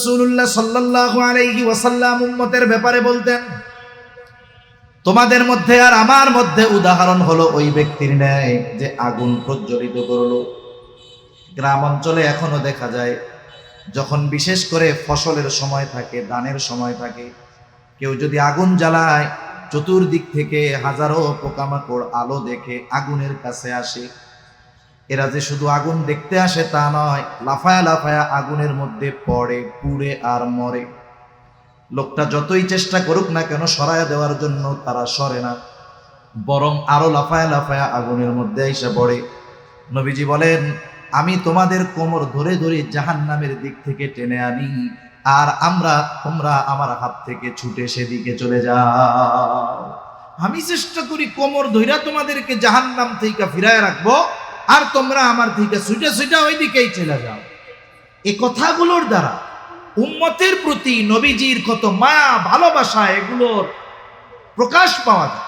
রাসূলুল্লাহ সাল্লাল্লাহু আলাইহি ওয়াসাল্লাম উম্মতের ব্যাপারে বলতেন, তোমাদের মধ্যে আর আমার মধ্যে উদাহরণ হলো ওই ব্যক্তির ন্যায় যে আগুন প্রজ্বলিত করল। গ্রাম অঞ্চলে এখনও দেখা যায়, যখন বিশেষ করে ফসলের সময় থাকে ধানের সময় থাকে, কেউ যদি আগুন জ্বালায়, চতুর্দিক থেকে হাজারো পোকামাকড় আলো দেখে আগুনের কাছে আসে। এরা যে শুধু আগুন দেখতে আসে তা নয়, লাফায়া লাফায়া আগুনের মধ্যে পড়ে, পুড়ে আর মরে। লোকটা যতই চেষ্টা করুক না কেন সরায়া দেওয়ার জন্য তারা সরে না, বরং আরও লাফায়া লাফায়া আগুনের মধ্যে এসে পড়ে। নবীজি বলেন, আমি তোমাদের কোমর ধরে ধরে জাহান নামের দিক থেকে টেনে আনি, আর আমরা, তোমরা আমার হাত থেকে ছুটে সেদিকে চলে যাও। আমি চেষ্টা করি কোমর ধইরা তোমাদেরকে জাহান নাম থেকে ফিরায় রাখব আর তোমরা আমার দিকে ছুটে ছুটে ওই দিকেই চলে যাও। এ কথাগুলোর দ্বারা উম্মতের প্রতি নবীজির কত মায়া ভালোবাসা, এগুলোর প্রকাশ পাওয়া যায়।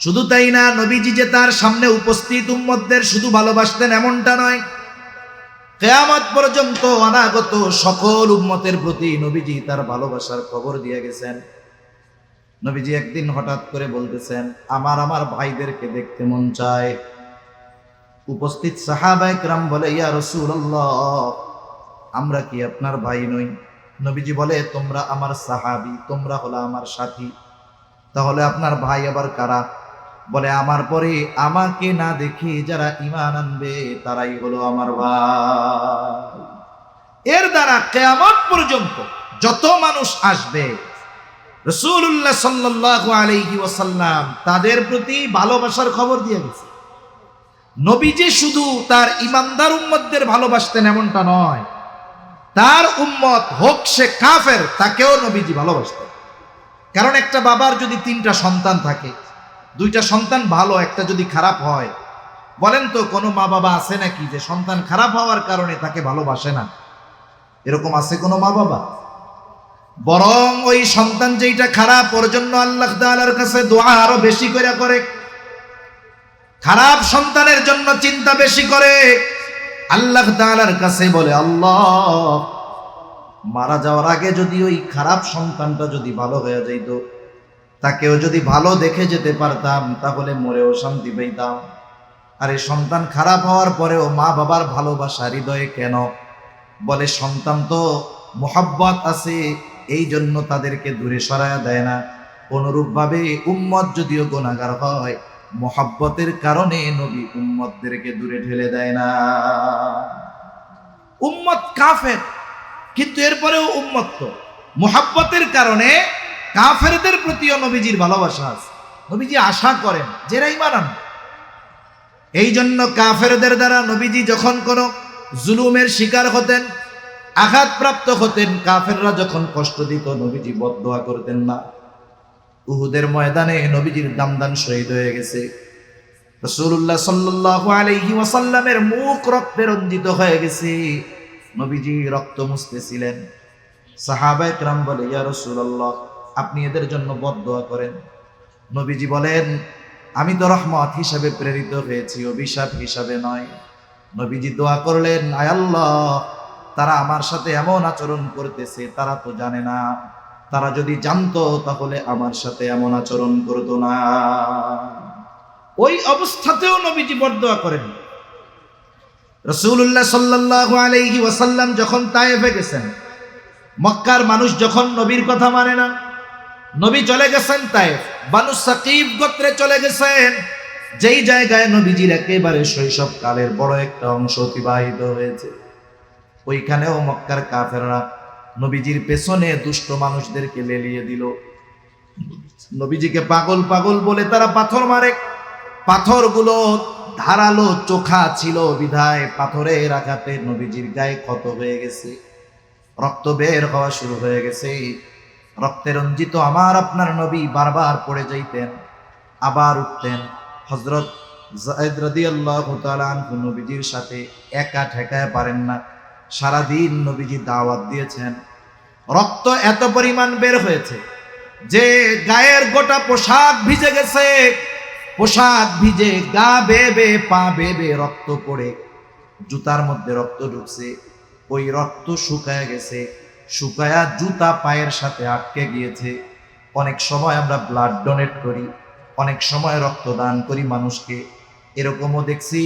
শুধু তাই না, নবীজি যে তার সামনে উপস্থিত উম্মতদের শুধু ভালোবাসতেন এমনটা নয়। কেয়ামত পর্যন্ত অনাগত সকল উম্মতের প্রতি নবীজি তার ভালোবাসার খবর দিয়ে গেছেন। নবীজি একদিন হঠাৎ করে বলতেছেন, আমার আমার ভাইদেরকে দেখতে মন চায়। উপস্থিত সাহাবাইকরাম বলে, ইয়া রসুল্লাহ আমরা কি আপনার ভাই নই? নবীজি বলে, তোমরা আমার সাহাবি, তোমরা হলো আমার সাথী। তাহলে আপনার ভাই আবার কারা? বলে, আমার পরে আমাকে না দেখে যারা ইমান আনবে, তারাই হলো আমার ভাই। এর দ্বারা কেয়ামত পর্যন্ত যত মানুষ আসবে রসুল্লাহ সাল্লাহ আলহি ওসাল্লাম তাদের প্রতি ভালোবাসার খবর দিয়ে গেছে। নবীজি শুধু তার ইমানদার উম্মতদের ভালোবাসতেন এমনটা নয়। তার উম্মত হোক সে কাফের, তাকেও নবীজি ভালোবাসতেন। কারণ একটা বাবার যদি তিনটা সন্তান থাকে, দুইটা সন্তান ভালো, একটা যদি খারাপ হয়, বলেন তো কোনো মা বাবা আছে নাকি যে সন্তান খারাপ হওয়ার কারণে তাকে ভালোবাসে না? এরকম আছে কোনো মা বাবা বরং ওই সন্তান যেইটা খারাপ, ওর জন্য আল্লাহ তাআলার কাছে দোয়া আরও বেশি করে করে। খারাপ সন্তানের জন্য চিন্তা বেশি করে। আল্লাহ তাআলার কাছে বলে, আল্লাহ, মারা যাওয়ার আগে যদি ওই খারাপ সন্তানটা যদি ভালো হয়ে যাইত, তাকেও যদি ভালো দেখে যেতে পারতাম, তাহলে মরেও শান্তি পেতাম আর এই সন্তান খারাপ হওয়ার পরেও মা বাবার ভালোবাসা হৃদয়ে কেন? বলে, সন্তান তো মোহাব্বত আছে, এই জন্য তাদেরকে দূরে সরায়া দেয় না। অনুরূপভাবে উম্মত যদিও গোনাগার হয় মোহাব্বতের কারণে নবী উম্মতদেরকে দূরে ঠেলে দেয় না। উম্মত কাফের, কিন্তু এরপরেও উম্মত তো। মোহাব্বতের কারণে কাফেরদের প্রতিও নবীজির ভালোবাসা আছে। নবীজি আশা করেন, যেরা ইমান এই জন্য কাফেরদের দ্বারা নবীজি যখন কোনো জুলুমের শিকার হতেন, আঘাতপ্রাপ্ত হতেন, কাফেররা যখন কষ্ট দিত, নবীজি বদদোয়া করতেন না। উহুদের ময়দানে নবীজির দামদান শহীদ হয়ে গেছে। রসুল্লাহ সাল্লু আলহি ওয়াসাল্লামের মুখ রক্তে রঞ্জিত হয়ে গেছে। নবীজি রক্ত মুছতেছিলেন ছিলেন। ক্রাম বলে, ইয়া রসুল্লাহ আপনি এদের জন্য বদোয়া করেন। নবীজি বলেন, আমি তো রহমত হিসাবে প্রেরিত হয়েছি, অভিশাপ হিসাবে নয়। নবীজি দোয়া করলেন আয়াল্লাহ তারা আমার সাথে এমন আচরণ করতেছে, তারা তো জানে না। তারা যদি জানতো, তাহলে আমার সাথে এমন আচরণ করতো না। ওই অবস্থাতেও নবীজি বরদোয়া করেন। রসুল্লাহ সাল্লাহ আলাইহি ওয়াসাল্লাম যখন তায়েফে গেছেন, মক্কার মানুষ যখন নবীর কথা মানে না, নবী চলে গেছেন তায়েফ, বানু সাকিব গোত্রে চলে গেছেন। যেই জায়গায় নবীজির একেবারে শৈশব কালের বড় একটা অংশ অতিবাহিত হয়েছে, ওইখানেও মক্কার কাফেররা নবীজির পেছনে দুষ্ট মানুষদেরকে লেলিয়ে দিল। নবীজিকে পাগল পাগল বলে তারা পাথর মারে। পাথরগুলো ধারালো চোখা ছিল বিধায় পাথরের আঘাতে নবীজির গায়ে ক্ষত হয়ে গেছে। রক্ত বের হওয়া শুরু হয়ে গেছে। রক্তে রঞ্জিত আমার আপনার নবী বারবার পড়ে যাইতেন, আবার উঠতেন। হজরত জায়দ তাআলা আনহু নবীজির সাথে একা ঠেকায় পারেন না। সারাদিন নবীজি দাওয়াত দিয়েছেন। রক্ত এত পরিমাণ বের হয়েছে যে গায়ের গোটা পোশাক ভিজে গেছে। পোশাক ভিজে গা বেবে পা বেবে রক্ত পড়ে। জুতার মধ্যে রক্ত ঢুকছে। ওই রক্ত শুকায় গেছে। শুকায়া জুতা পায়ের সাথে আটকে গিয়েছে। অনেক সময় আমরা ব্লাড ডোনেট করি। অনেক সময় রক্তদান করি মানুষকে। এরকমও দেখছি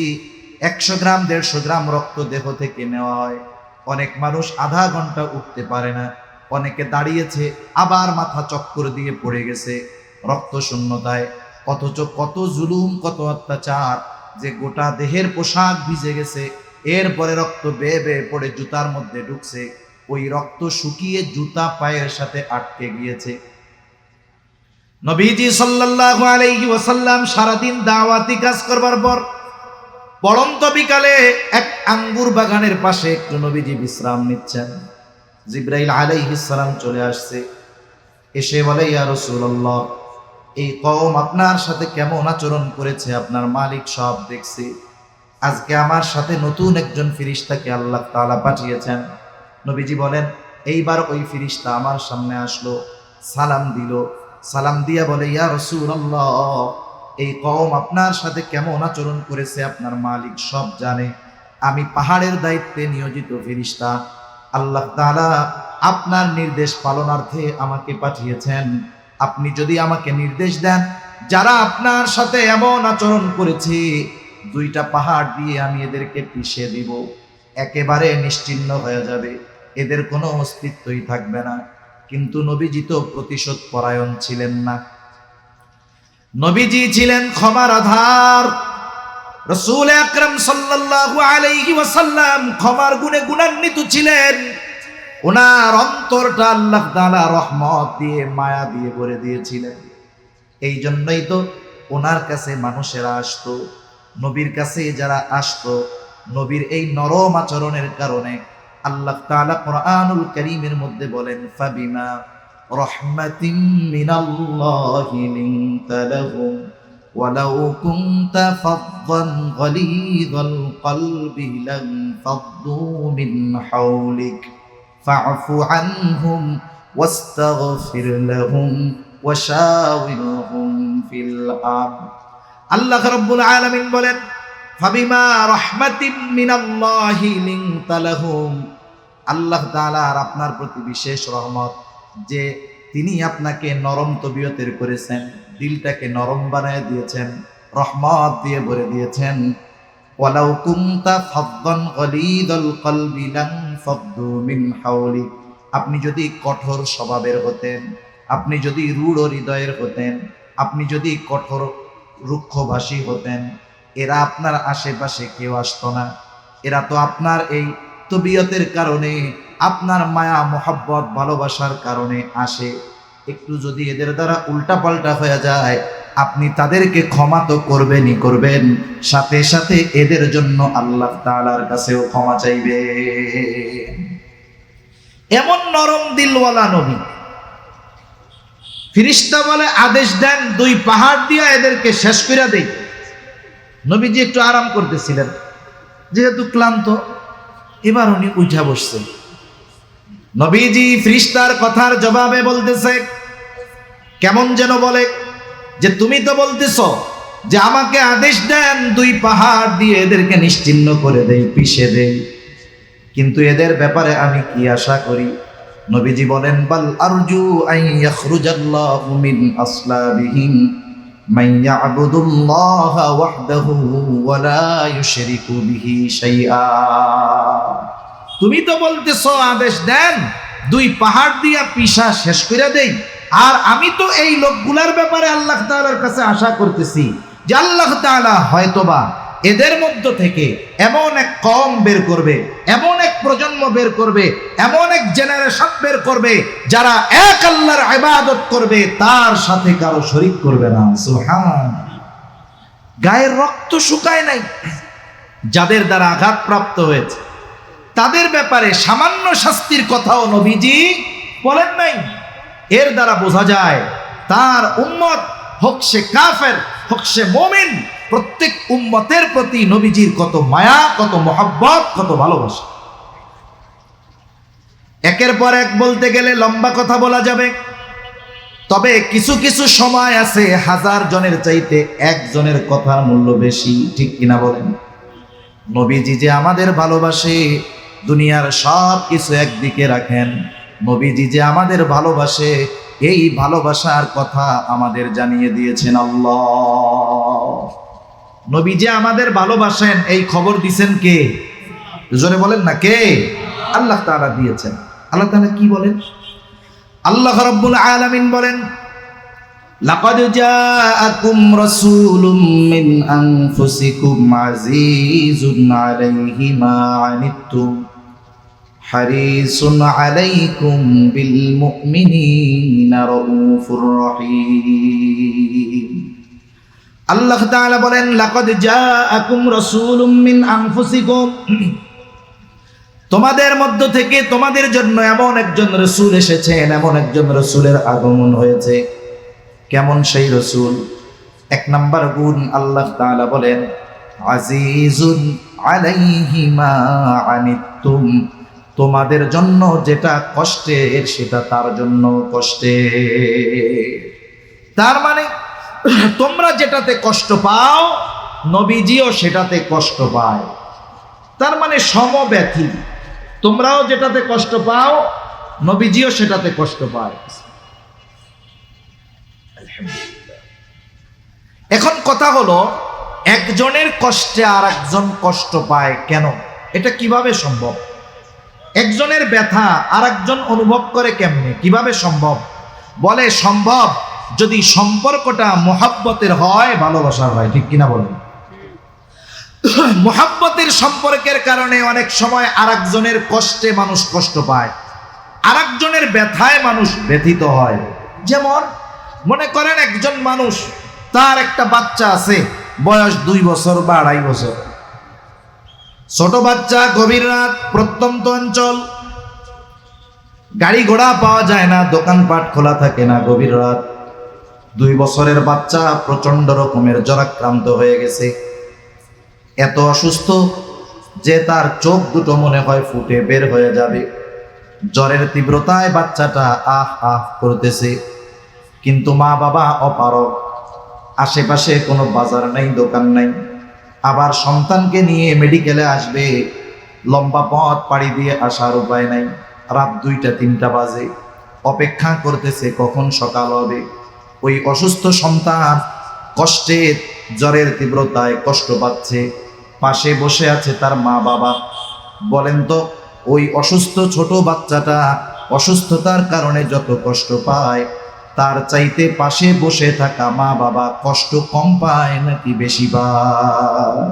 একশো গ্রাম, দেড়শো গ্রাম রক্ত দেহ থেকে নেওয়া হয়। অনেক মানুষ আধা ঘণ্টা উঠতে পারে না। অনেকে দাঁড়িয়েছে, আবার মাথা চক্কর দিয়ে পড়ে গেছে রক্ত শূন্যতায়। অথচ কত জুলুম, কত অত্যাচার যে গোটা দেহের পোশাক ভিজে গেছে। এরপরে রক্ত বেয়ে বেয়ে পড়ে জুতার মধ্যে ঢুকছে। ওই রক্ত শুকিয়ে জুতা পায়ের সাথে আটকে গিয়েছে। নবীজি সাল্লাল্লাহু আলাইহি ওয়াসাল্লাম সারাদিন দাওয়াতি কাজ করবার পর পড়ন্ত বিকালে এক আঙ্গুর বাগানের পাশে একটু নবীজি বিশ্রাম নিচ্ছেন। জিব্রাইল আলাইহিস সালাম চলে আসছে। এসে বলে, ইয়া রাসূলুল্লাহ, এই কম আপনার সাথে কেমন আচরণ করেছে? আপনার মালিক সব দেখছে। আজকে আমার সাথে নতুন একজন ফিরিস্তাকে আল্লাহ তালা পাঠিয়েছেন। নবীজি বলেন, এইবার ওই ফিরিস্তা আমার সামনে আসলো, সালাম দিল। সালাম দিয়া বলে, ইয়া রাসূলুল্লাহ এই কম আপনার সাথে কেমন আচরণ করেছে আপনার মালিক সব জানে। আমি পাহাড়ের দায়িত্বে নিয়োজিত ফিরিস্তা। আল্লাহ তাআলা আপনার নির্দেশ পালনার্থে আমাকে পাঠিয়েছেন। আপনি যদি আমাকে নির্দেশ দেন, যারা আপনার সাথে এমন আচরণ করেছে, দুইটা পাহাড় দিয়ে আমি এদেরকে পিষে দিব। একেবারে নিশ্চিহ্ন হয়ে যাবে। এদের কোনো অস্তিত্বই থাকবে না। কিন্তু নবীজি তো প্রতিশোধ পরায়ণ ছিলেন না। নবীজি ছিলেন ক্ষমার আধার। রসুল আকরাম সাল্লাল্লাহু আলাইহি ওয়াসাল্লাম ক্ষমার গুণে গুণান্বিত ছিলেন। ওনার অন্তরটা আল্লাহ তাআলা রহমত দিয়ে, মায়া দিয়ে ভরে দিয়েছিলেন। এই জন্যই তো ওনার কাছে মানুষেরা আসতো, নবীর কাছে যারা আসতো, নবীর এই নরম আচরণের কারণে আল্লাহ তাআলা কোরআনুল করিমের মধ্যে বলেন, ফাবিমা রহমাতিম মিনাল্লাহি লিনতা লাহুম ولو كنت فظا غليظ القلب لانفضوا من حولك فاعف عنهم واستغفر لهم وشاورهم في الامر আল্লাহ রাব্বুল আলামিন বলেন ফাবিমা রাহমাতিম মিনাল্লাহি লিনতা লাহুম আল্লাহ তাআলা আর আপনার প্রতি বিশেষ রহমত যে তিনি আপনাকে নরম তবিয়তের করেছেন, দিলটাকে নরম বানায় দিয়েছেন, রহমত দিয়ে ভরে দিয়েছেন। ওয়ালাউ কুনতা ফাদ্দান গলিদাল কলবি লান মিন হাওলি। আপনি যদি কঠোর স্বভাবের হতেন, আপনি যদি রূঢ় হৃদয়ের হতেন, আপনি যদি কঠোর রুক্ষভাষী হতেন, এরা আপনার আশেপাশে কেউ আসতো না। এরা তো আপনার এই তবিয়তের কারণে আপনার মায়া, মোহাব্বত, ভালোবাসার কারণে আসে। একটু যদি এদের দ্বারা উল্টাপাল্টা হয়ে যায়, আপনি তাদেরকে ক্ষমা তো করবেনই করবেন। সাথে সাথে এদের জন্য আল্লাহ তাআলার কাছেও ক্ষমা চাইবে। এমন নরম দিলওয়ালা নবী। ফিরিস্তা বলে, আদেশ দেন, দুই পাহাড় দিয়া এদেরকে শেষ করে দেই। নবীজি একটু আরাম করতেছিলেন। যেহেতু ক্লান্ত, এবার উনি উঠা বসছেন। নবীজি ফ্রিস্তার কথার জবাবে বলতেছে, কেমন যেন বলে যে, তুমি তো বলতেছ যে, আমাকে আদেশ দেন দুই পাহাড় দিয়ে এদেরকে নিশ্চিন্ন করে দেই, পিষে দেই। কিন্তু এদের ব্যাপারে আমি কি আশা করি? নবীজি বলেন, বাল আরজু আই ইয়াখরুজাল্লাহু মিন আসলাবিহিম, মান ইয়াবুদুল্লাহ ওয়াহদাহু ওয়া লা ইউশরিকু বিহি শাইআ। তুমি তো বলতেছো, আদেশ দেন, দুই পাহাড় দিয়া পিসা শেষ করে দেই। আর আমি তো এই লোকগুলার ব্যাপারে আল্লাহ তাআলার কাছে আশা করতেছি যে আল্লাহ তাআলা হয়তোবা এদের মধ্য থেকে এমন এক কম বের করবে, এমন এক প্রজন্ম বের করবে, এমন এক জেনারেশন বের করবে যারা এক আল্লাহর ইবাদত করবে, তার সাথে কারও শরিক করবে না। গায়ের রক্ত শুকায় নাই, যাদের দ্বারা আঘাতপ্রাপ্ত হয়েছে। তাদের ব্যাপারে সামান্য শাস্তির কথাও নবীজি বলেন নাই। এর দ্বারা বোঝা যায়, তার উম্মত হোক সে কাফের, হোক সে মোমিন, প্রত্যেক উম্মতের প্রতি নবীজির কত মায়া, কত মহব্বত, কত ভালোবাসা। একের পর এক বলতে গেলে লম্বা কথা বলা যাবে। তবে কিছু কিছু সময় আছে, হাজার জনের চাইতে একজনের কথার মূল্য বেশি, ঠিক কিনা বলেন? নবীজি যে আমাদের ভালোবাসে দুনিয়ার সব কিছু একদিকে রাখেন। নবীজি যে আমাদের ভালোবাসে, এই ভালোবাসার কথা আমাদের জানিয়ে দিয়েছেন আল্লাহ। নবী যে আমাদের ভালোবাসেন, এই খবর দিছেন কে? জোরে বলেন না, কে? আল্লাহ তাআলা দিয়েছেন। আল্লাহ তাআলা কি বলেন? আল্লাহ রাব্বুল আলামিন বলেন, লাকাদ জাআকুম রাসূলুম মিন আনফুসিকুম আজিজুন আলাইহি মা আনিত্তুম আলাইকুম বিল মুমিনিনা রাউফুর রহিম। আল্লাহ তাআলা বলেন, লাকাদ জাআকুম রাসূলুম মিন আনফুসিকুম। তোমাদের মধ্য থেকে তোমাদের জন্য এমন একজন রসুল এসেছেন, এমন একজন রসুলের আগমন হয়েছে। কেমন সেই রসুল? এক নাম্বার গুণ আল্লাহ বলেন, আজিজুন আলাইহি মা আনিতুম তোমাদের জন্য যেটা কষ্টের সেটা তার জন্য কষ্টে। তার মানে তোমরা যেটাতে কষ্ট পাও, নবীজিও সেটাতে কষ্ট পায়। তার মানে সমব্যথী। তোমরাও যেটাতে কষ্ট পাও, নবীজিও সেটাতে কষ্ট পায়। এখন কথা হলো, একজনের কষ্টে আর একজন কষ্ট পায় কেন? এটা কীভাবে সম্ভব? একজনের ব্যথা আর একজন অনুভব করে কেমনে? কীভাবে সম্ভব? বলে, সম্ভব যদি সম্পর্কটা মোহাব্বতের হয়, ভালোবাসার হয়, ঠিক কিনা বলেন? মোহাব্বতের সম্পর্কের কারণে অনেক সময় আর একজনের কষ্টে মানুষ কষ্ট পায় আর একজনের ব্যথায় মানুষ ব্যথিত হয়। যেমন, মনে করেন একজন মানুষ, তার একটা বাচ্চা আছে, বয়স দুই বছর বা আড়াই বছর। ছোট বাচ্চা, গভীর রাত, প্রত্যন্ত অঞ্চল। গাড়ি ঘোড়া পাওয়া যায় না দোকানপাট খোলা থাকে না, গভীর রাত। দুই বছরের বাচ্চা প্রচণ্ড রকমের জরাক্রান্ত হয়ে গেছে। এত অসুস্থ যে তার চোখ দুটো মনে হয় ফুটে বের হয়ে যাবে। জ্বরের তীব্রতায় বাচ্চাটা আহ আহ করতেছে। কিন্তু মা বাবা অপারক আশেপাশে কোনো বাজার নাই, দোকান নাই। আবার সন্তানকে নিয়ে মেডিকেলে আসবে। লম্বা পথ পাড়ি দিয়ে আসার উপায় নাই। রাত দুইটা, তিনটা বাজে। অপেক্ষা করতেছে কখন সকাল হবে। ওই অসুস্থ সন্তান কষ্টের জ্বরের তীব্রতায় কষ্ট পাচ্ছে। পাশে বসে আছে তার মা বাবা। বলেন তো, ওই অসুস্থ ছোট বাচ্চাটা অসুস্থতার কারণে যত কষ্ট পায় তার চাইতে পাশে বসে থাকা মা বাবা কষ্ট কম পায় নাকি বেশি পায়?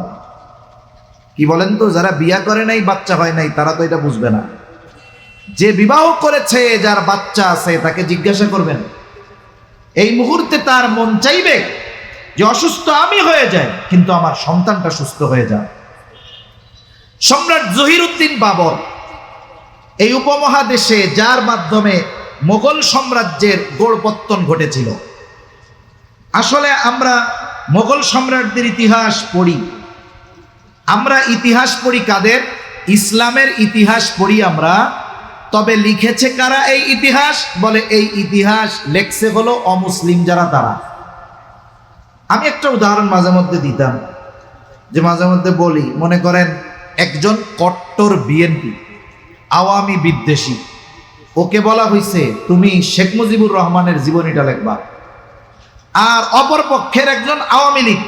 কি বলেন তো, যারা বিয়া করে নাই, বাচ্চা হয় নাই, তারা তো এটা বুঝবে না। যে বিবাহ করেছে, যার বাচ্চা আছে, তাকে জিজ্ঞাসা করবেন। এই মুহূর্তে তার মন চাইবে যে অসুস্থ আমি হয়ে যাই, কিন্তু আমার সন্তানটা সুস্থ হয়ে যায় সম্রাট জহিরুদ্দিন বাবর এই উপমহাদেশে, যার মাধ্যমে মোগল সাম্রাজ্যের গোড়পত্তন ঘটেছিল। আসলে আমরা মোগল সম্রাটদের ইতিহাস পড়ি। আমরা ইতিহাস পড়ি কাদের? ইসলামের ইতিহাস পড়ি আমরা। তবে লিখেছে কারা এই ইতিহাস? বলে এই ইতিহাস লেখছে হলো অমুসলিম যারা তারা। আমি একটা উদাহরণ মাঝে মধ্যে দিতাম, যে মাঝে মধ্যে বলি, মনে করেন একজন কট্টর বিএনপি, আওয়ামী বিদ্বেষী। ওকে বলা হয়েছে তুমি শেখ মুজিবুর রহমানের জীবনীটা লেখবা। আর অপর পক্ষের একজন আওয়ামী লীগ,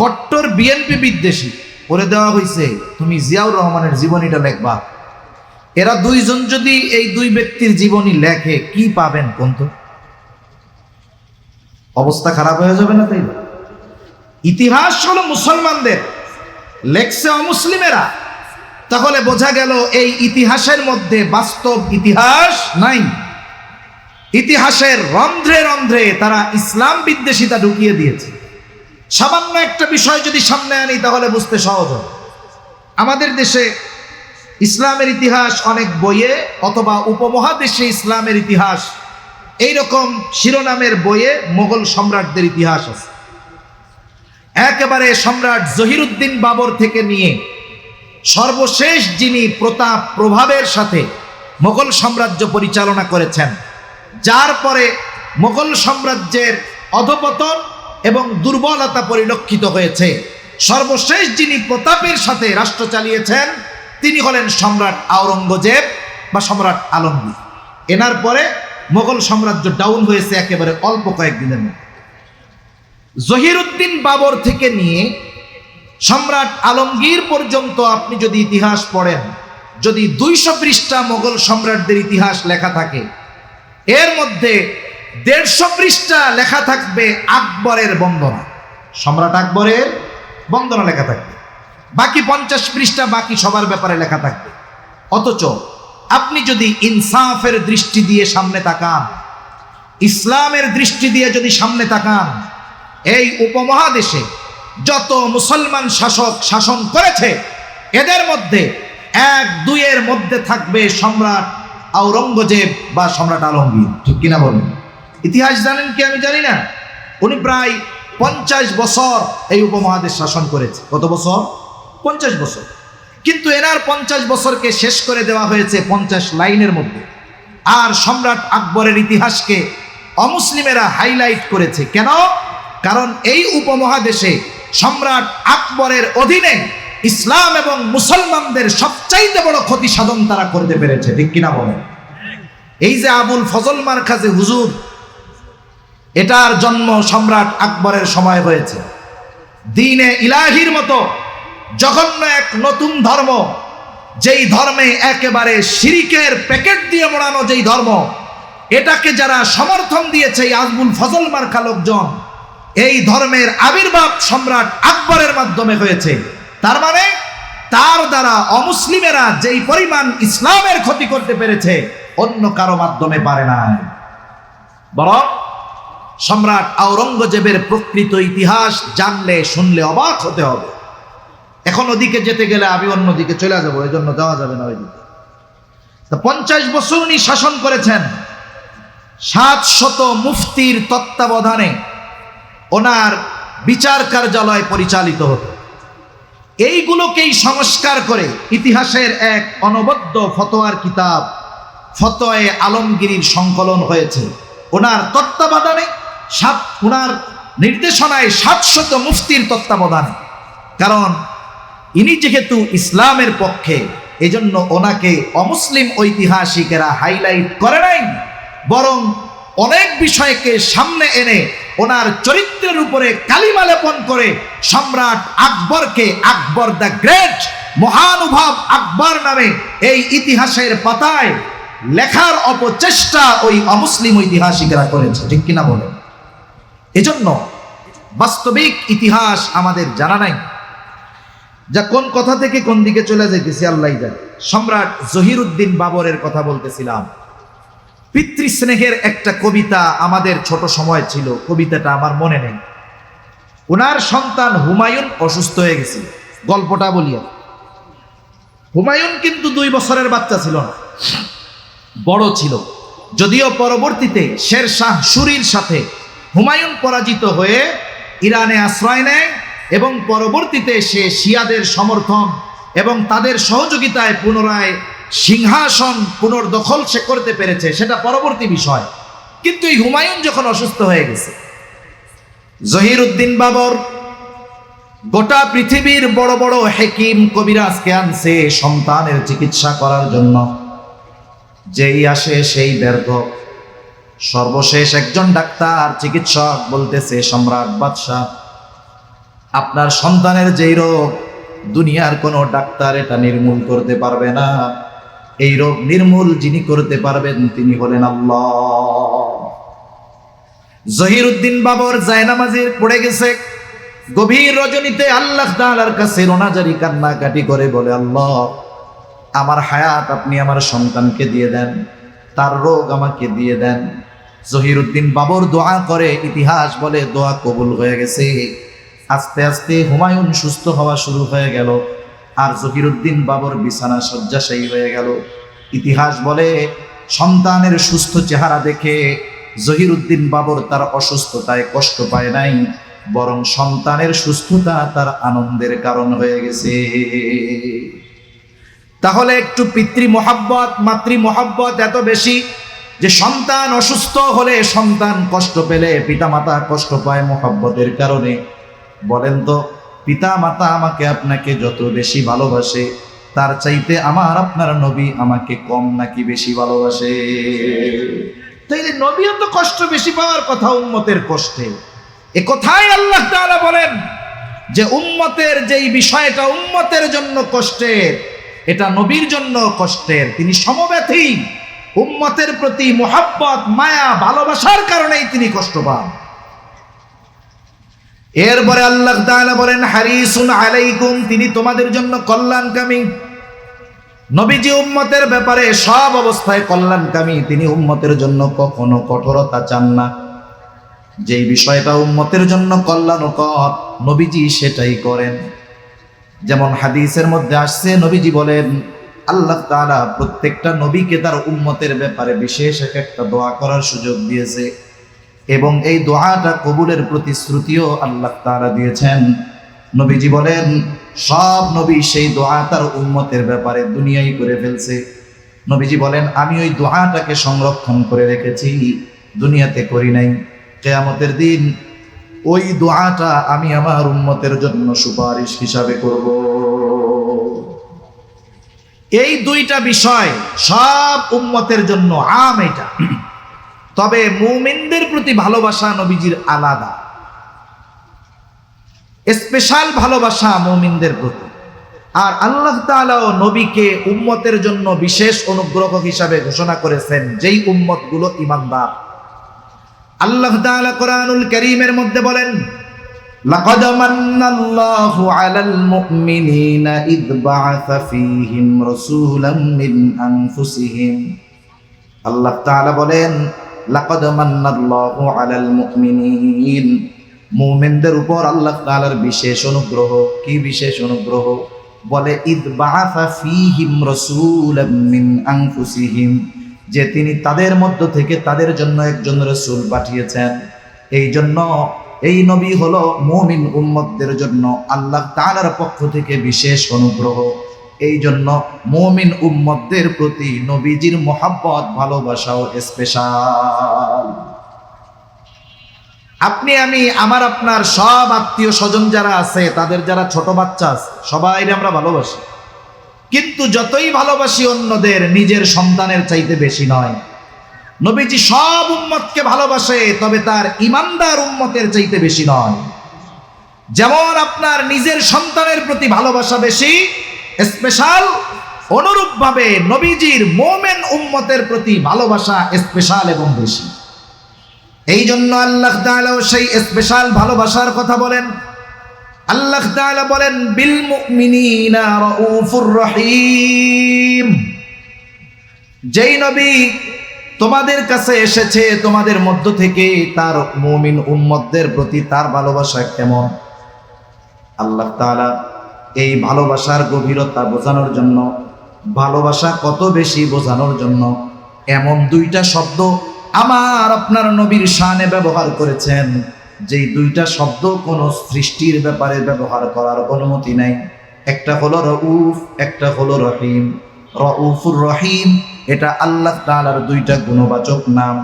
কট্টর বিএনপি বিদ্বেষী করে দেওয়া হয়েছে তুমি জিয়াউর রহমানের জীবনীটা লেখবা। এরা দুইজন যদি এই দুই ব্যক্তির জীবনী লেখে, কি পাবেন কোন তো? অবস্থা খারাপ হয়ে যাবে না তাই ইতিহাস হলো মুসলমানদের, লেখছে অমুসলিমেরা। তাহলে বোঝা গেল এই ইতিহাসের মধ্যে বাস্তব ইতিহাস নাই। ইতিহাসের রন্ধ্রে রন্ধ্রে তারা ইসলাম বিদ্বেষিতা ঢুকিয়ে দিয়েছে। সামান্য একটা বিষয় যদি সামনে আনি, তাহলে বুঝতে সহজ হবে। আমাদের দেশে ইসলামের ইতিহাস অনেক বইয়ে অথবা উপমহাদেশে ইসলামের ইতিহাস এই রকম শিরোনামের বইয়ে মোগল সম্রাটদের ইতিহাস আছে। একেবারে সম্রাট জহিরুদ্দিন বাবর থেকে নিয়ে সর্বশেষ যিনি প্রতাপ প্রভাবের সাথে মোগল সাম্রাজ্য পরিচালনা করেছেন, যার পরে মোগল সাম্রাজ্যের অধপতন এবং দুর্বলতা পরিলক্ষিত হয়েছে। সর্বশেষ যিনি প্রতাপের সাথে রাষ্ট্র চালিয়েছেন, তিনি হলেন সম্রাট আওরঙ্গজেব বা সম্রাট আলমগীর। এনার পরে মোগল সাম্রাজ্য ডাউন হয়েছে একেবারে অল্প কয়েকদিনের মধ্যে। জহিরুদ্দিন বাবর থেকে নিয়ে সম্রাট আলমগীর পর্যন্ত আপনি যদি ইতিহাস পড়েন, যদি দুইশো পৃষ্ঠা মোগল সম্রাটদের ইতিহাস লেখা থাকে, এর মধ্যে দেড়শো পৃষ্ঠা লেখা থাকবে আকবরের বন্দনা। সম্রাট আকবরের বন্দনা লেখা থাকবে। বাকি পঞ্চাশ পৃষ্ঠা বাকি সবার ব্যাপারে লেখা থাকবে। অথচ আপনি যদি ইনসাফের দৃষ্টি দিয়ে সামনে তাকান, ইসলামের দৃষ্টি দিয়ে যদি সামনে তাকান, এই উপমহাদেশে যত মুসলমান শাসক শাসন করেছে, এদের মধ্যে এক দুইয়ের মধ্যে থাকবে সম্রাট আওরঙ্গজেব বা সম্রাট আলমগীর। ঠিক কিনা বলুন? ইতিহাস জানেন কি আমি জানি না? উনি প্রায় পঞ্চাশ বছর এই উপমহাদেশ শাসন করেছে। কত বছর? পঞ্চাশ বছর। কিন্তু এনার পঞ্চাশ বছরকে শেষ করে দেওয়া হয়েছে পঞ্চাশ লাইনের মধ্যে। আর সম্রাট আকবরের ইতিহাসকে অমুসলিমেরা হাইলাইট করেছে। কেন? কারণ এই উপমহাদেশে সম্রাট আকবরের অধীনে ইসলাম এবং মুসলমানদের সবচাইতে বড় ক্ষতি সাধন তারা করতে পেরেছে। ঠিক কিনা বলেন? এই যে আবুল ফজল মার্কাজে হুজুর, এটার জন্ম সম্রাট আকবরের সময় হয়েছে। দিনে ইলাহির মতো জঘন্য এক নতুন ধর্ম, যেই ধর্মে একেবারে শিরিকের প্যাকেট দিয়ে মোড়ানো যেই ধর্ম, এটাকে যারা সমর্থন দিয়েছে আজমুল ফজল মার্কা লোকজন এই ধর্মের আবির্ভাব সম্রাট আকবরের মাধ্যমে হয়েছে। তার মানে তার দ্বারা অমুসলিমেরা যেই পরিমাণ ইসলামের ক্ষতি করতে পেরেছে, অন্য কারও মাধ্যমে পারে না বরং সম্রাট আওরঙ্গজেবের প্রকৃত ইতিহাস জানলে, শুনলে অবাক হতে হবে। এখন ওদিকে যেতে গেলে আমি অন্যদিকে চলে যাব এই জন্য যাওয়া যাবে না ওইদিকে। পঞ্চাশ বছর উনি শাসন করেছেন। সাত শত মুফতির তত্ত্বাবধানে ওনার বিচার কার্যালয় পরিচালিত হতো। এইগুলোকেই সংস্কার করে ইতিহাসের এক অনবদ্য ফতোয়ার কিতাব ফতোয়ে আলমগিরির সংকলন হয়েছে। ওনার তত্ত্বাবধানে সাত, ওনার নির্দেশনায় সাতশত মুফতির তত্ত্বাবধানে। কারণ ইনি যেহেতু ইসলামের পক্ষে, এজন্য ওনাকে অমুসলিম ঐতিহাসিকেরা হাইলাইট করে নাই, বরং অনেক বিষয়কে সামনে এনে ওনার চরিত্রের উপরে কালিমা লেপন করে সম্রাট আকবরকে আকবর দ্য গ্রেট মহানুভব আকবর নামে এই ইতিহাসের পাতায় লেখার অপচেষ্টা ওই অমুসলিম ঐতিহাসিকরা করেছে, ঠিক কিনা বলে? এজন্য বাস্তবিক ইতিহাস আমাদের জানা নাই। যা কোন কথা থেকে কোন দিকে চলে যাইতেছি আল্লাহ সম্রাট জহিরুদ্দিন বাবরের কথা বলতেছিলাম। পিতৃস্নেহের একটা কবিতা আমাদের ছোট সময় ছিল, কবিতাটা আমার মনে নেই। ওনার সন্তান হুমায়ুন অসুস্থ হয়ে গেছিল গল্পটা বলিয়া হুমায়ুন কিন্তু দুই বছরের বাচ্চা ছিল না, বড় ছিল। যদিও পরবর্তীতে শের শাহ সুরির সাথে হুমায়ুন পরাজিত হয়ে ইরানে আশ্রয় নেয় এবং পরবর্তীতে সে শিয়াদের সমর্থন এবং তাদের সহযোগিতায় পুনরায় সিংহাসন পুনর্দখল সে করতে পেরেছে, সেটা পরবর্তী বিষয়। কিন্তু এই হুমায়ুন যখন অসুস্থ হয়ে গেছে জহির উদ্দিন বাবর গোটা পৃথিবীর বড় বড় হেকিম কবিরাজকে আনছে সন্তানের চিকিৎসা করার জন্য। যেই আসে সেই ব্যর্থ। সর্বশেষ একজন ডাক্তার, চিকিৎসক বলতেছে, সম্রাট বাদশাহ, আপনার সন্তানের যেই রোগ, দুনিয়ার কোনো ডাক্তার এটা নির্মূল করতে পারবে না। এই রোগ নির্মূল যিনি করতে পারবেন, তিনি হলেন আল্লাহ। জহির উদ্দিন বাবর জায়নামাজির পড়ে গেছে। গভীর রজনীতে আল্লাহ তাআলার কাছে রোনাজারি কান্নাকাটি করে বলে, আল্লাহ, আমার হায়াত আপনি আমার সন্তানকে দিয়ে দেন, তার রোগ আমাকে দিয়ে দেন। জহিরুদ্দিন বাবর দোয়া করে, ইতিহাস বলে দোয়া কবুল হয়ে গেছে। আস্তে আস্তে হুমায়ুন সুস্থ হওয়া শুরু হয়ে গেল। আর জহিরুদ্দিন বাবর বিছানা শয্যাশায়ী হয়ে গেল। ইতিহাস বলে, সন্তানের সুস্থ চেহারা দেখে জহিরুদ্দিন বাবর তার অসুস্থতায় কষ্ট পায় নাই, বরং সন্তানের সুস্থতা তার আনন্দের কারণ হয়ে গেছে। তাহলে একটু পিতৃ মহাব্বত, মাতৃ মহাব্বত এত বেশি যে সন্তান অসুস্থ হলে সন্তান কষ্ট পেলে পিতামাতা কষ্ট পায় মহাব্বতের কারণে। বলেন তো পিতা মাতা আমাকে আপনাকে যত বেশি ভালোবাসে, তার চাইতে আমার আপনার নবী আমাকে কম নাকি বেশি ভালোবাসে? তাইলে নবীও তো কষ্ট বেশি পাওয়ার কথা, উম্মতের কষ্টে। এ কথাই আল্লাহ তাআলা বলেন যে, উম্মতের যেই বিষয়টা উম্মতের জন্য কষ্টের এটা নবীর জন্য কষ্টের তিনি সমব্যথী। উম্মতের প্রতি মোহাব্বত, মায়া, ভালোবাসার কারণেই তিনি কষ্ট পান। এরপরে আল্লাহ তাআলা বলেন, হারিসুন আলাইকুম, তিনি তোমাদের জন্য কল্যাণকামী। নবীজি উম্মতের ব্যাপারে সব অবস্থায় কল্যাণকামী, তিনি উম্মতের জন্য কখনো কঠোরতা চান না। যেই বিষয়টা উম্মতের জন্য কল্যাণকর, নবীজি সেটাই করেন। যেমন হাদিসের মধ্যে আসছে, নবীজি বলেন, আল্লাহ তাআলা প্রত্যেকটা নবীকে তার উম্মতের ব্যাপারে বিশেষ এক একটা দোয়া করার সুযোগ দিয়েছে। এবং এই দোয়াটা কবুলের প্রতিশ্রুতিও আল্লাহ তারা দিয়েছেন। নবীজি বলেন, সব নবী সেই দোয়া তার উন্মতের ব্যাপারে দুনিয়াই করে ফেলছে। নবীজি বলেন, আমি ওই দোয়াটাকে সংরক্ষণ করে রেখেছি, দুনিয়াতে করি নাই। কেয়ামতের দিন ওই দোয়াটা আমি আমার উন্মতের জন্য সুপারিশ হিসাবে করব। এই দুইটা বিষয় সব উন্মতের জন্য আম এটা। তবে মুমিনদের প্রতি ভালোবাসা নবীজির আলাদা স্পেশাল ভালোবাসা মুমিনদের প্রতি আর আল্লাহ তাআলাও নবীকে উম্মতের জন্য বিশেষ অনুগ্রহ হিসাবে ঘোষণা করেছেন যেই উম্মতগুলো ইমানদার আল্লাহ তাআলা কোরআনুল কারীমের মধ্যে বলেন لقد من الله على المؤمنين إذ بعث فيهم رسولا من أنفسهم আল্লাহ তাআলা বলেন লাকাদ মান্নাল্লাহু আলাল মুমিনিন। মুমিনদের উপর আল্লাহ তাআলার বিশেষ অনুগ্রহ। কি বিশেষ অনুগ্রহ? বলে ঈদ বাআসা ফীহিম রাসূলাম মিন আনফুসিহিম যে তিনি তাদের মধ্য থেকে তাদের জন্য একজন রাসূল পাঠিয়েছেন। এই জন্য এই নবী হলো মুমিন উম্মতদের জন্য আল্লাহ তাআলার পক্ষ থেকে বিশেষ অনুগ্রহ। এই জন্য মুমিন উম্মতদের প্রতি নবীজির মোহাব্বত, ভালোবাসাও স্পেশাল আপনি, আমি, আমার, আপনার সব আত্মীয় স্বজন যারা আছে, তাদের যারা ছোট বাচ্চা আছে সবাই আমরা ভালোবাসি। কিন্তু যতই ভালোবাসি অন্যদের, নিজের সন্তানের চাইতে বেশি নয়। নবীজি সব উম্মতকে ভালোবাসে, তবে তার ইমানদার উম্মতের চাইতে বেশি নয়। যেমন আপনার নিজের সন্তানের প্রতি ভালোবাসা বেশি স্পেশাল, অনুরূপভাবে নবীজির মোমেন উম্মতের প্রতি ভালোবাসা স্পেশাল এবং বেশি। এই জন্য আল্লাহ তাআলাও সেই স্পেশাল ভালোবাসার কথা বলেন। আল্লাহ তাআলা বলেন, বিল রহিম। যেই নবী তোমাদের কাছে এসেছে, তোমাদের মধ্য থেকে তার মুমিন উম্মতদের প্রতি তার ভালোবাসা কেমন? আল্লাহ তাআলা এই ভালোবাসার গভীরতা বোঝানোর জন্য, ভালোবাসা কত বেশি বোঝানোর জন্য, এমন দুইটা শব্দ আমার আপনার নবীর শানে ব্যবহার করেছেন, যেই দুইটা শব্দ কোনো সৃষ্টির ব্যাপারে ব্যবহার করার অনুমতি নাই। একটা হলো রউফ, একটা হলো রহিম। রউফুর রহিম, এটা আল্লাহ তাআলার দুইটা গুণবাচক নাম।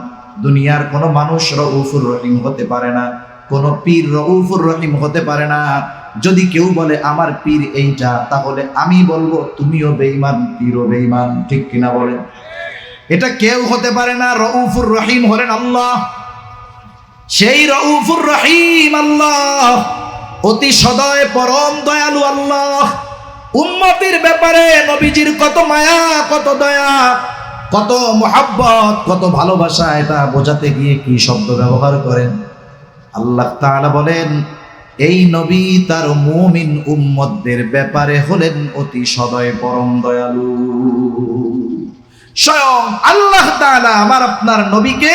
দুনিয়ার কোনো মানুষ রউফুর রহিম হতে পারে না, কোনো পীর রউফুর রহিম হতে পারে না। যদি কেউ বলে, আমার পীর এইটা, তাহলে আমি বলব, তুমিও বেঈমান, পীরও বেঈমান। ঠিক কিনা বলেন? এটা কেউ হতে পারে না। রউফুর রহিম হলেন আল্লাহ। সেই রউফুর রহিম আল্লাহ। অতি সদয়, পরম দয়ালু আল্লাহ। উম্মতির ব্যাপারে নবীজির কত মায়া, কত দয়া, কত মোহাব্বত, কত ভালোবাসা, এটা বোঝাতে গিয়ে কি শব্দ ব্যবহার করেন? আল্লাহ তাআলা বলেন এই নবী তার মুমিন উম্মতদের ব্যাপারে হলেন অতি সদয় পরম দয়ালু। স্বয়ং আল্লাহ তাআলা আমার আপনার নবীকে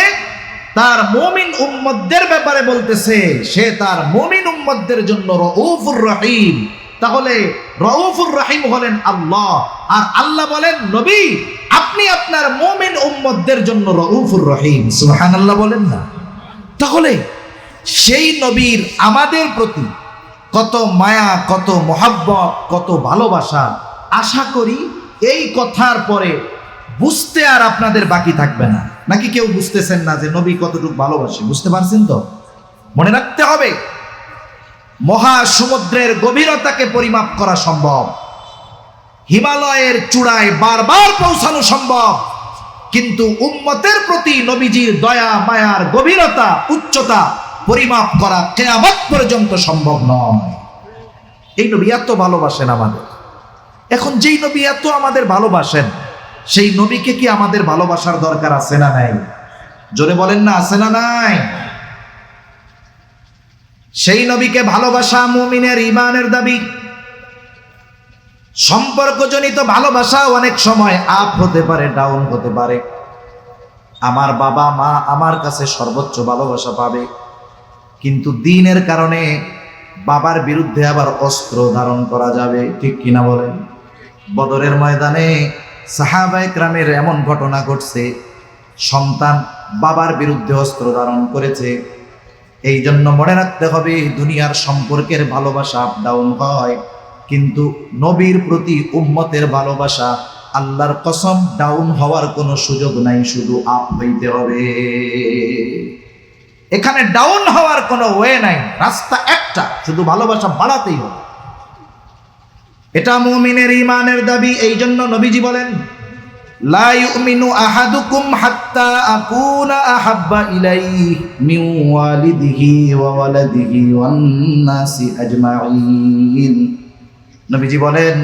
তার মুমিন উম্মতদের ব্যাপারে বলতেছে, সে তার মুমিন উম্মতদের জন্য রউফুর রহিম। তাহলে রউফুর রহিম হলেন আল্লাহ, আর আল্লাহ বলেন, নবী, আপনি আপনার মুমিন উম্মতদের জন্য রউফুর রহিম। সুবহানাল্লাহ বলেন না। তাহলে সেই নবীর আমাদের প্রতি কত মায়া, কত মোহাব্বত, কত ভালোবাসা। আশা করি এই কথার পরে বুঝতে আর আপনাদের বাকি থাকবে না। নাকি কেউ বুঝতেছেন না যে নবী কতটুকু ভালোবাসে? বুঝতে পারছেন তো? মনে রাখতে হবে মহা সমুদ্রের গভীরতাকে পরিমাপ করা সম্ভব। হিমালয়ের চূড়ায় বারবার পৌঁছানো সম্ভব। কিন্তু উম্মতের প্রতি নবীজির দয়া, মায়ার গভীরতা, উচ্চতা পরিমাপ করা কেয়ামত পর্যন্ত সম্ভব নয়। এই নবী এত ভালোবাসেন আমাদের। এখন যেই নবী এত আমাদের ভালোবাসেন, সেই নবীকে কি আমাদের ভালোবাসার দরকার আছে না নাই? জোরে বলেন না, আছে না নাই? সেই নবীকে ভালোবাসা মুমিনের ইমানের দাবি। সম্পর্কজনিত ভালোবাসা অনেক সময় আপ হতে পারে, ডাউন হতে পারে। আমার বাবা, মা আমার কাছে সর্বোচ্চ ভালোবাসা পাবে। কিন্তু দিনের কারণে বাবার বিরুদ্ধে আবার অস্ত্র ধারণ করা যাবে, ঠিক কিনা বলেন? বদরের ময়দানে সাহাবায়ে ক্রামের এমন ঘটনা ঘটছে, সন্তান বাবার বিরুদ্ধে অস্ত্র ধারণ করেছে। এই জন্য মনে রাখতে হবে, দুনিয়ার সম্পর্কের ভালোবাসা আপ ডাউন হয়, কিন্তু নবীর প্রতি উম্মতের ভালোবাসা আল্লাহর কসম ডাউন হওয়ার কোনো সুযোগ নাই, শুধু আপ হইতে হবে। এখানে ডাউন হওয়ার কোনো ওয়ে নাই। রাস্তা একটা, শুধু ভালোবাসা বাড়াতেই হবে। এটা মুমিনের ইমানের দাবি এই জন্য নবীজি বলেন আহাদুকুম ওয়ান নবীজি বলেন,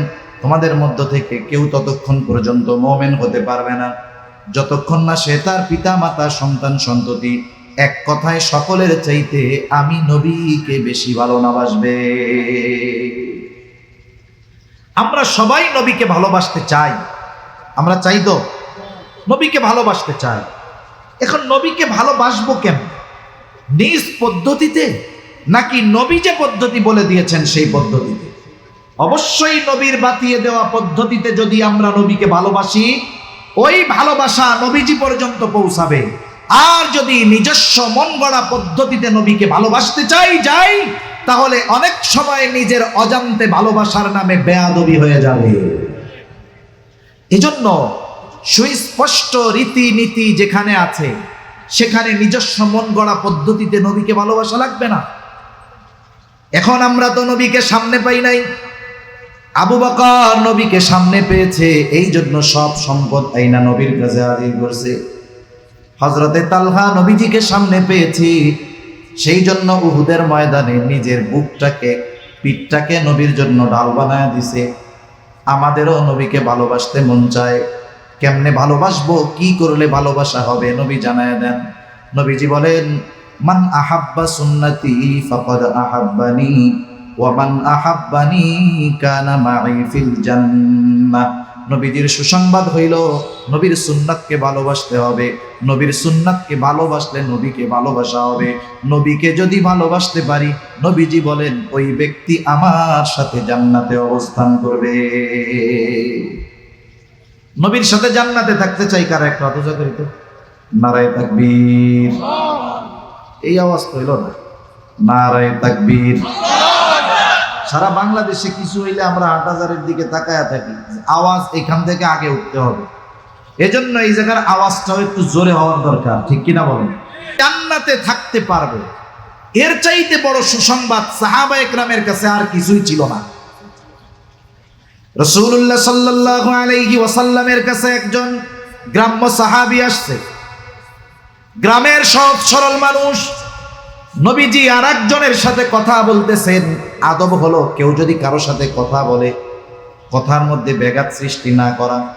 তোমাদের মধ্য থেকে কেউ ততক্ষণ পর্যন্ত মোমেন হতে পারবে না। যতক্ষণ না সে তার পিতা মাতা সন্তান, সন্ততি এক কথায় সকলের চাইতে আমি নবীকে বেশি ভালো নাবাসবে আমরা সবাই নবীকে ভালোবাসতে চাই। আমরা চাই তো? নবীকে ভালোবাসতে চাই। এখন নবীকে ভালোবাসবো কেন? নিজ পদ্ধতিতে? নাকি নবী যে পদ্ধতি বলে দিয়েছেন সেই পদ্ধতিতে? অবশ্যই নবীর বাতিয়ে দেওয়া পদ্ধতিতে যদি আমরা নবীকে ভালোবাসি, ওই ভালোবাসা নবীজি পর্যন্ত পৌঁছাবে। আর যদি নিজস্ব মন গড়া পদ্ধতিতে নবীকে ভালোবাসতে চাই, যাই, তাহলে অনেক সময় নিজের অজান্তে ভালোবাসার নামে বেয়াদবি হয়ে যাবে। এজন্য সুস্পষ্ট রীতিনীতি যেখানে আছে, সেখানে নিজস্ব মন গড়া পদ্ধতিতে নবীকে ভালোবাসা লাগবে না। এখন আমরা তো নবীকে সামনে পাই নাই। আবু বকর নবীকে সামনে পেয়েছে এই জন্য সব সম্পদ আইনা নবীর কাছে হাজির করছে। হজরতে তালহা নবীজিকে সামনে পেয়েছি। সেই জন্য উহুদের ময়দানে নিজের বুকটাকে, পিঠটাকে নবীর জন্য ডাল বানায় দিছে। আমাদেরও নবীকে ভালোবাসতে মন চায়। কেমনে ভালোবাসবো, কি করলে ভালোবাসা হবে, নবী জানায় দেন। নবীজি বলেন, মান আহাব্বা সুন্নতি ফাকাদ আহাব্বানি, ওয়া মান আহাব্বানি কানা মাই ফিল জান্নাহ। নবীজির সুসংবাদ হইল, নবীর সুন্নাতকে ভালোবাসতে হবে। নবীর সুন্নাতকে ভালোবাসলে নবীকে ভালোবাসা হবে। নবীকে যদি ভালোবাসতে পারি, নবীজি বলেন, ওই ব্যক্তি আমার সাথে জান্নাতে অবস্থান করবে। নবীর সাথে জান্নাতে থাকতে চাই কার একটা অথচ করিত নারায় তাকবীর। এই আওয়াজ কইল না। নারায় তাকবীর। সারা বাংলাদেশে কিছু হইলে আমরা আট হাজারের দিকে তাকায়া থাকি। আওয়াজ এখান থেকে আগে উঠতে হবে। এজন্য এই জায়গার আওয়াজটাও একটু জোরে হওয়ার দরকার, ঠিক কিনা বলেন? জান্নাতে থাকতে পারবে। এর চাইতে বড় সুসংবাদ সাহাবা একরামের কাছে আর কিছুই ছিল না। রসুল্লাহ সাল্লাল্লাহু আলাইহি ওয়াসাল্লামের কাছে একজন গ্রাম্য সাহাবি আসছে। গ্রামের সৎ সরল মানুষ নবীজি আর একজনের সাথে কথা বলতেছেন। আদব হলো কেউ যদি কারও সাথে কথা বলে, কথার মধ্যে ব্যাঘাত সৃষ্টি না করা,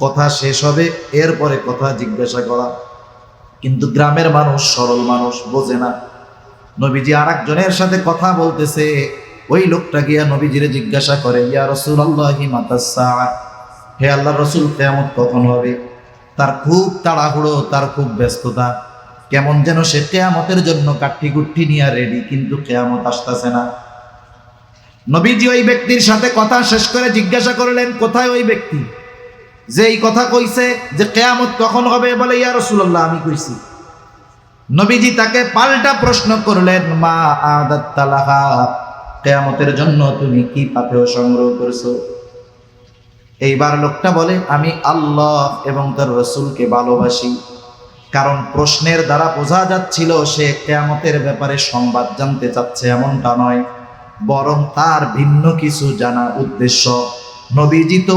কথা শেষ হবে, এরপরে কথা জিজ্ঞাসা করা। কিন্তু গ্রামের মানুষ সরল মানুষ, বোঝে না। নবীজি আর একজনের সাথে কথা বলতেছে, ওই লোকটা গিয়া নবীজিরে জিজ্ঞাসা করে, ইয়া রসুল আল্লাহি মাতাসা হে আল্লাহ রসুল কেমন কখন হবে? তার খুব তাড়াহুড়ো, তার খুব ব্যস্ততা। কেমন যেন সে কেয়ামতের জন্য কাঠি গুঠি নিয়ে রেডি কিন্তু কেয়ামত আসতেছে না। নবীজি ওই ব্যক্তির সাথে কথা শেষ করে জিজ্ঞাসা করলেন, কোথায় ওই ব্যক্তি? যে এই কথা কইছে যে, কেয়ামত কখন হবে? বলে, ইয়া রসুল্লাহ আমি কইছি। নবীজি তাকে পাল্টা প্রশ্ন করলেন, মা আদাত তালাহা কেয়ামতের জন্য তুমি কি পাথেয় সংগ্রহ করছ? এইবার লোকটা বলে, আমি আল্লাহ এবং তার রসুলকে ভালোবাসি। কারণ প্রশ্নের দ্বারা বোঝা যাচ্ছিল সে কেয়ামতের ব্যাপারে সংবাদ জানতে চাচ্ছে এমনটা নয়, বরং তার ভিন্ন কিছু জানা উদ্দেশ্য। নবীজি